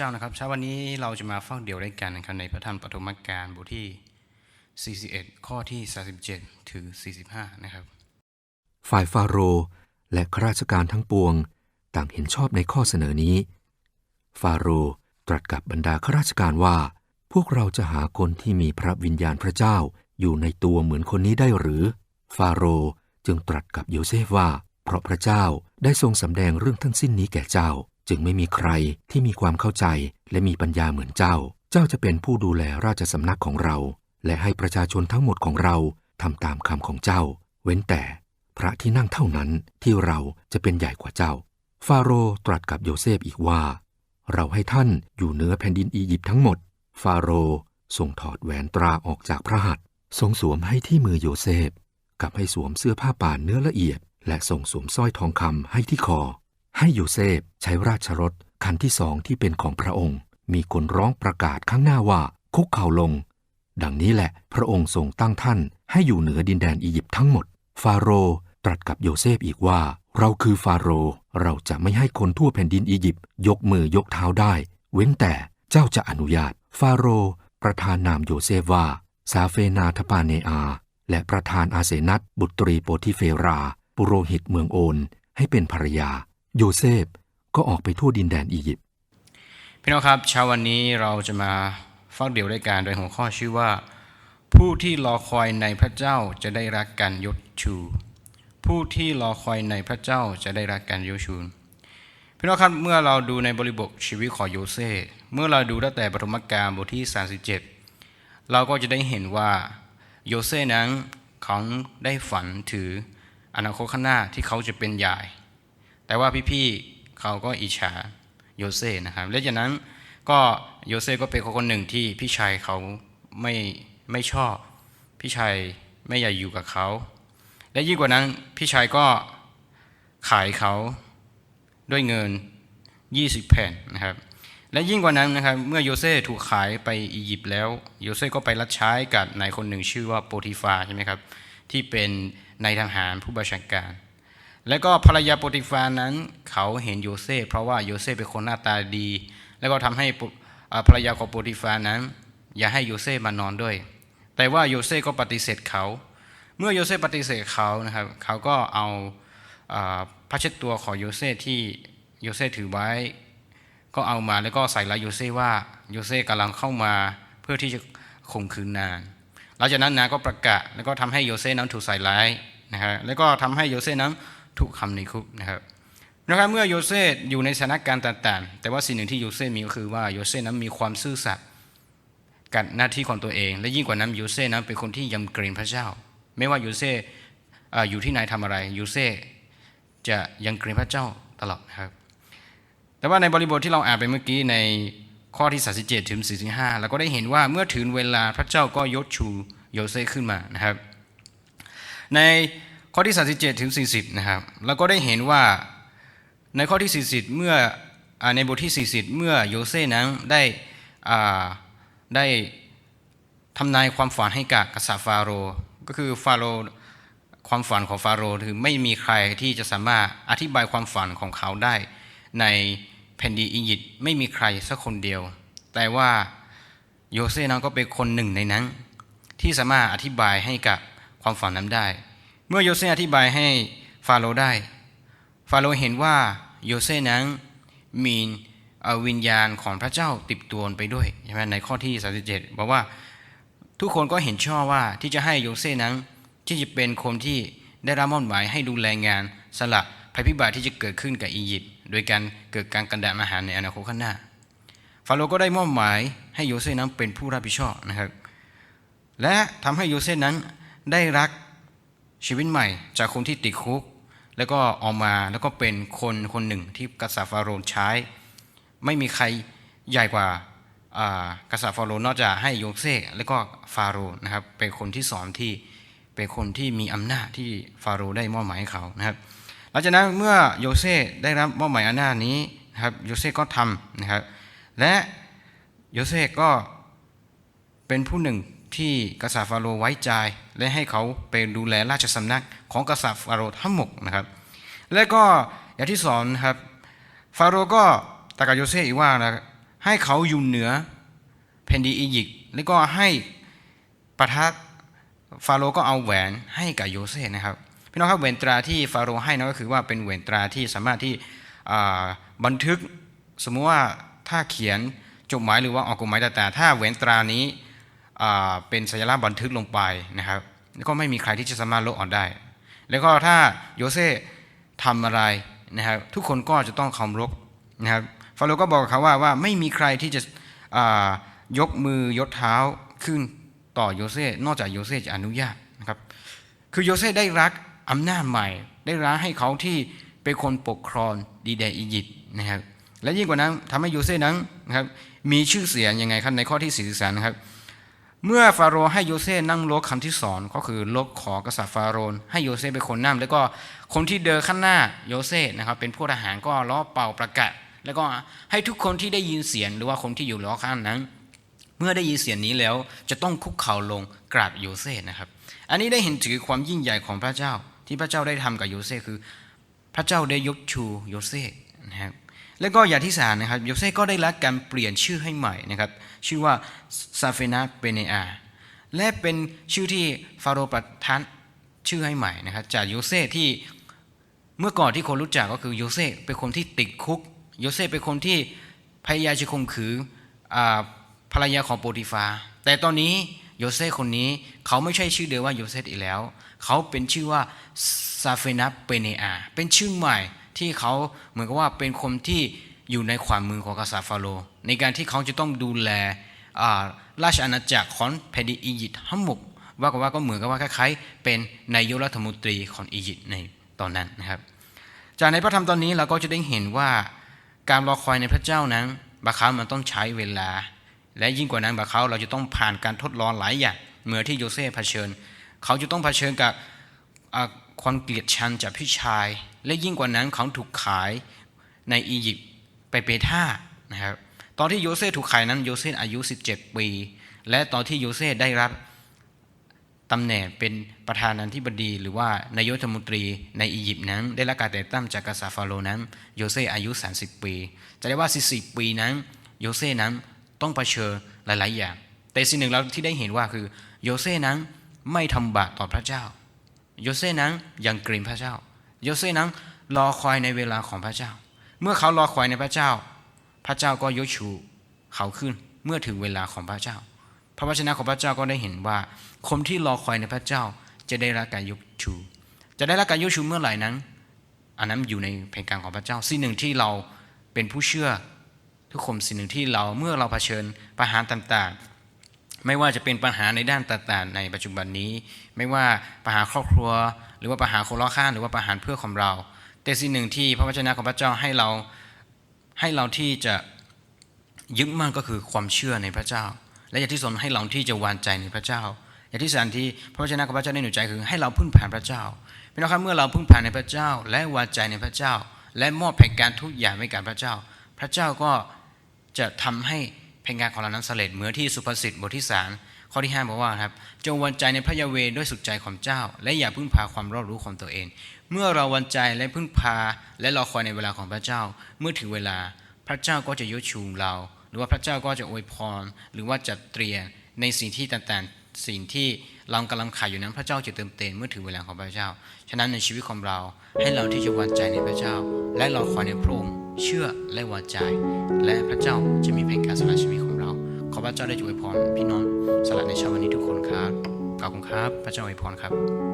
เจ้านะครับเช้าวันนี้เราจะมาฟังเดี่ยวด้วยกันนะครับในพระธรรมปฐมกาลบทที่ 41 ข้อที่ 37 ถึง 45 นะครับ ฝ่ายฟาโรห์และข้าราชการทั้งปวง ต่างเห็นชอบในข้อเสนอนี้ ฟาโรห์ตรัสกับบรรดาข้าราชการว่า พวกเราจะหาคนที่มีพระวิญญาณพระเจ้าอยู่ในตัวเหมือนคนนี้ได้หรือ ฟาโรห์จึงตรัสกับโยเซฟว่า เพราะพระเจ้าได้ทรงสำแดงเรื่องทั้งสิ้นนี้แก่เจ้า จึงไม่มีใครที่มีความเข้าใจและมีปัญญาเหมือนเจ้า เจ้าจะเป็นผู้ดูแลราชสำนักของเรา และให้ประชาชนทั้งหมดของเราทำตามคำของเจ้า เว้นแต่พระที่นั่งเท่านั้นที่เราจะเป็นใหญ่กว่าเจ้า ฟาโรตรัสกับโยเซฟอีกว่า เราให้ท่านอยู่เหนือแผ่นดินอียิปต์ทั้งหมด ฟาโรห์ทรงถอดแหวนตราออกจากพระหัตถ์ทรงสวมให้ที่มือโยเซฟ กับให้สวมเสื้อผ้าป่านเนื้อละเอียด และส่งสวมสร้อยทองคำให้ที่คอ ให้โยเซฟใช้ราชรถคันที่สองที่เป็นของพระองค์ มีคนร้องประกาศข้างหน้าว่าคุกเข่าลง ดังนี้แหละพระองค์ทรงตั้งท่านให้อยู่เหนือดินแดนอียิปต์ทั้งหมด ฟาโรห์ตรัสกับโยเซฟอีกว่า เราคือฟาโรห์เราจะไม่ให้คนทั่วแผ่นดินอียิปต์ยกมือยกเท้าได้ เว้นแต่เจ้าจะอนุญาต ฟาโรห์ประธานนามโยเซฟว่าซาเฟนาทปาเนอา และประธานอาเซนัตบุตรีโปธิเฟรา ปุโรหิตเมืองโอน ให้เป็นภรรยา โยเซฟก็ออกไปทั่วดินแดนอียิปต์พี่น้องครับเช้าวันนี้เราจะมาฟังเดี่ยวด้วยกันโดยหัวข้อชื่อว่า ผู้ที่รอคอยในพระเจ้าจะได้รักกันยศชู ผู้ที่รอคอยในพระเจ้าจะได้รักกันยศชูพี่น้องครับเมื่อเราดูในบริบทชีวิตของโยเซฟเมื่อเราดูตั้งแต่ปฐมกาลบทที่ 37 เราก็จะได้เห็นว่าโยเซฟนั้นเขาได้ฝันถืออนาคตข้างหน้าที่เขาจะเป็นใหญ่ แต่ว่าพี่ๆเขาก็อิจฉาโยเซฟนะครับ และจากนั้นก็โยเซฟก็เป็นคนหนึ่งที่พี่ชายเขาไม่ไม่ชอบ พี่ชายไม่อยากอยู่กับเขา และยิ่งกว่านั้นพี่ชายก็ขายเขาด้วยเงิน 20 แผ่นนะครับ และยิ่งกว่านั้นนะครับ เมื่อโยเซฟถูกขายไปอียิปต์แล้ว โยเซฟก็ไปรับใช้กับนายคนหนึ่งชื่อว่าโปติฟาใช่ไหมครับ ที่เป็นนายทหารผู้บัญชาการ แล้วก็ภรรยาโปติฟานั้น เขาเห็นโยเซฟเพราะว่าโยเซฟเป็นคนหน้าตาดี แล้วก็ทำให้ภรรยาของโปติฟานั้น อย่าให้โยเซฟมานอนด้วย แต่ว่าโยเซฟก็ปฏิเสธเขา เมื่อโยเซฟปฏิเสธเขานะครับ เขาก็เอาผ้าเช็ดตัวของโยเซฟที่โยเซฟถือไว้ ก็เอามาแล้วก็ใส่ร้ายโยเซฟว่าโยเซฟกำลังเข้ามาเพื่อที่จะข่มขืนนางหลังจากนั้นนางก็ประกาศแล้วก็ทำให้โยเซฟนั้นถูกใส่ร้ายนะครับแล้วก็ทำให้โยเซฟนั้น ถูกคำในคุกนะครับนะครับเมื่อโยเซฟอยู่ในสถานการณ์ต่างๆ แต่ว่าสิ่งหนึ่งที่โยเซฟมีก็คือว่าโยเซฟนั้นมีความซื่อสัตย์กับหน้าที่ของตัวเอง และยิ่งกว่านั้นโยเซฟนั้นเป็นคนที่ยำเกรงพระเจ้า ไม่ว่าโยเซฟอยู่ที่ไหนทำอะไรโยเซฟจะยำเกรงพระเจ้าตลอดนะครับแต่ว่าในบริบทที่เราอ่านไปเมื่อกี้ในข้อที่ 37 ถึง 45 เราก็ได้เห็นว่าเมื่อถึงเวลาพระเจ้าก็ยกชูโยเซฟขึ้นมานะครับ ใน ข้อที่ 37 ถึง 40 นะครับเราก็ได้เห็นว่าในข้อที่ 40 เมื่ออในบทที่ 40 เมื่อโยเซนั้นได้ได้ทำนายความฝันให้กับกษัตริย์ฟาโรห์ก็คือฟาโรห์ความฝันของฟาโรห์คือไม่มีใครที่จะสามารถอธิบายความฝันของเขาได้ ในแผ่นดินอียิปต์ไม่มีใครสักคนเดียว แต่ว่าโยเซนั้นก็เป็นคนหนึ่งในนั้น ที่สามารถอธิบายให้กับความฝันนั้นได้ เมื่อโยเซฟอธิบายให้ฟาโรห์ได้ ฟาโรห์เห็นว่าโยเซฟนั้นมีวิญญาณของพระเจ้าติดตัวไปด้วยใช่ไหมในข้อที่ 37 บอกว่าทุกคนก็เห็นชอบว่าที่จะให้โยเซฟนั้นที่จะเป็นคนที่ได้รับมอบหมายให้ดูแลงานสละภัยพิบัติที่จะเกิดขึ้นกับอียิปต์โดยการเกิดการกันดานอาหารในอนาคตข้างหน้า ฟาโรห์ก็ได้มอบหมายให้โยเซฟนั้นเป็นผู้รับผิดชอบนะครับ และทำให้โยเซฟนั้นได้รัก ชีวิตใหม่จากคนที่ติดคุก แล้วก็ออกมาแล้วก็เป็นคนคนหนึ่งที่กษัตริย์ฟาโรห์ใช้ ไม่มีใครใหญ่กว่ากษัตริย์ฟาโรห์นอกจากให้โยเซฟแล้วก็ฟาโรห์นะครับเป็นคนที่สอนที่เป็นคนที่มีอำนาจที่ฟาโรห์ได้มอบหมายให้เขานะครับหลังจากนั้นเมื่อโยเซฟได้รับมอบหมายอำนาจนี้นะครับโยเซฟก็ทำนะครับและโยเซฟก็เป็นผู้หนึ่ง ที่กษัตริย์ฟาโรห์ไว้ใจ และให้เขาเป็นดูแลราชสำนักของกษัตริย์ฟาโรห์ทั้งหมดนะครับ และก็อย่างที่สอนครับฟาโรห์ก็ตรัสกับโยเซอีกว่านะให้เขาอยู่เหนือแผ่นดินอียิปต์แล้วก็ให้ประทักฟาโรห์ก็เอาแหวนให้กับโยเซนะครับพี่น้องครับแหวนตราที่ฟาโรห์ให้นั่นก็คือว่าเป็นแหวนตราที่สามารถที่บันทึกสมมุติว่าถ้าเขียนจดหมายหรือว่าออกกฎหมายต่างๆถ้าแหวนตรานี้ เป็นสัญลักษณ์บันทึกลงไปนะครับแล้วก็ไม่มีใครที่จะสามารถลบออกได้ แล้วก็ถ้าโยเซฟทำอะไรนะครับ ทุกคนก็จะต้องเคารพนะครับฟาโรห์ก็บอกเขาว่าว่าไม่มีใครที่จะยกมือยกเท้าขึ้นต่อโยเซฟนอกจากโยเซฟจะอนุญาตนะครับ คือโยเซฟได้รักอำนาจใหม่ ได้รักให้เขาที่เป็นคนปกครองดีแดนอียิปต์นะครับ และยิ่งกว่านั้นทำให้โยเซฟนั้นนะครับมีชื่อเสียงยังไงครับในข้อที่ 43 นะครับ เมื่อฟาโรห์ให้โยเซฟนั่งรถคำที่สอนก็คือรถขอกษัตริย์ฟาโรห์ให้โยเซฟเป็นคนนั่งแล้วก็คนที่เดินข้างหน้าโยเซฟนะครับเป็นผู้ทหารก็ล้อเป่าประกาศแล้วก็ให้ทุกคนที่ได้ยินเสียงหรือว่าคนที่อยู่ล้อข้างนั้น เมื่อได้ยินเสียงนี้แล้วจะต้องคุกเข่าลงกราบโยเซฟนะครับ อันนี้ได้เห็นถึงความยิ่งใหญ่ของพระเจ้าที่พระเจ้าได้ทำกับโยเซฟคือ พระเจ้าได้ยกชูโยเซฟนะครับ แล้วก็อย่างที่สามนะครับโยเซฟก็ได้รับการเปลี่ยนชื่อให้ใหม่นะครับ ชื่อว่าซาเฟนาเปเนอาและเป็นชื่อที่ฟาโรห์ประทานชื่อให้ใหม่นะครับ จากโยเซฟที่เมื่อก่อนที่คนรู้จักก็คือโยเซฟเป็นคนที่ติดคุกโยเซฟเป็นคนที่พยายามจะข่มขืนอ่าภรรยาของโปรติฟา แต่ตอนนี้โยเซฟคนนี้เขาไม่ใช่ชื่อเดิมว่าโยเซฟอีกแล้ว เขาเป็นชื่อว่าซาเฟนับเปเนอาเป็นชื่อใหม่ ที่เขาเหมือนกับว่าเป็นคนที่อยู่ในความมือของกษัตริย์ฟาโรห์ในการที่เขาจะต้องดูแลาราชอาณาจักรของแผ่นดินอียิปต์ทั้งหมดว่ากันว่าก็เหมือนกับว่าคล้ายๆเป็นนายกรัฐมนตรีของอียิปต์ในตอนนั้นนะครับ จากในพระธรรมตอนนี้เราก็จะได้เห็นว่าการรอคอยในพระเจ้านั้นบางครั้งมันต้องใช้เวลา และยิ่งกว่านั้นบางครั้งเราจะต้องผ่านการทดลองหลายอย่างเหมือนที่โยเซฟเผชิญ เขาจะต้องเผชิญกับความเกลียดชังจากพี่ชาย และยิ่งกว่านั้นเขาถูกขายในอียิปต์ไปเปท่านะครับตอนที่โยเซฟถูกขายนั้นโยเซฟอายุ 17 ปี และตอนที่โยเซฟได้รับตำแหน่งเป็นประธานาธิบดี หรือว่านายกรัฐมนตรีในอียิปต์นั้น ได้รับการแต่งตั้งจากกษัตริย์ฟาโรห์นั้นโยเซฟอายุ 30 ปี จะได้ว่า 40 ปีนั้นโยเซฟนั้นต้องเผชิญหลาย ๆ อย่าง แต่สิ่งหนึ่งเราที่ได้เห็นว่าคือโยเซฟนั้นไม่ทำบาปต่อพระเจ้า โยเซฟนั้นยังเกรงพระเจ้า โยเซฟนั้นรอคอยในเวลาของพระเจ้า เมื่อเขารอคอยในพระเจ้า พระเจ้าก็ยกชูเขาขึ้นเมื่อถึงเวลาของพระเจ้า พระวจนะของพระเจ้าก็ได้เห็นว่า คนที่รอคอยในพระเจ้าจะได้รับการยกชู จะได้รับการยกชูเมื่อไหร่นั้น อันนั้นอยู่ในแผนการของพระเจ้า สิ่งหนึ่งที่เราเป็นผู้เชื่อทุกคนสิ่งหนึ่งที่เราเมื่อเราเผชิญปัญหาต่างๆ ไม่ว่าจะเป็นปัญหาในด้านต่างๆ ในปัจจุบันนี้ ไม่ว่าปัญหาครอบครัว หรือว่าปัญหารคนรอบข้างหรือว่าปัญหารเพื่อของเรา แต่สิ่งหนึ่งที่พระวจนะของพระเจ้าให้เราให้เราที่จะยึดมั่นก็คือความเชื่อในพระเจ้า และอย่างที่สองให้เราที่จะวางใจในพระเจ้า อย่างที่สามที่พระวจนะของพระเจ้าได้หนุนใจคือให้เราพึ่งผ่านพระเจ้าพี่น้องครับเมื่อเราพึ่งผ่านในพระเจ้า และวางใจในพระเจ้า และมอบแผนการทุกอย่างให้กับพระเจ้า พระเจ้าก็จะทำให้ แผนการของเรานั้นสำเร็จเหมือนที่สุภาษิตบทที่สามข้อที่ห้าบอกว่าครับจงวางใจในพระยาเวด้วยสุดใจของเจ้า และอย่าพึ่งพาความรอบรู้ของตัวเอง เมื่อเราวางใจและพึ่งพาและรอคอยในเวลาของพระเจ้า เมื่อถึงเวลาพระเจ้าก็จะยกชูเรา หรือว่าพระเจ้าก็จะอวยพร หรือว่าจัดเตรียมในสิ่งที่ต่างๆ สิ่งที่เรากำลังขาดอยู่นั้น พระเจ้าจะเติมเต็มเมื่อถึงเวลาของพระเจ้า ฉะนั้นในชีวิตของเราให้เราที่จะวางใจในพระเจ้า และรอคอยในพระองค์ เชื่อและวางใจ และพระเจ้าจะมีแผนการสละชีวิตของเรา ขอพระเจ้าได้อวยพรพี่น้องสละในเช้าวันนี้ทุกคนครับขอบคุณครับ พระเจ้าอวยพรครับ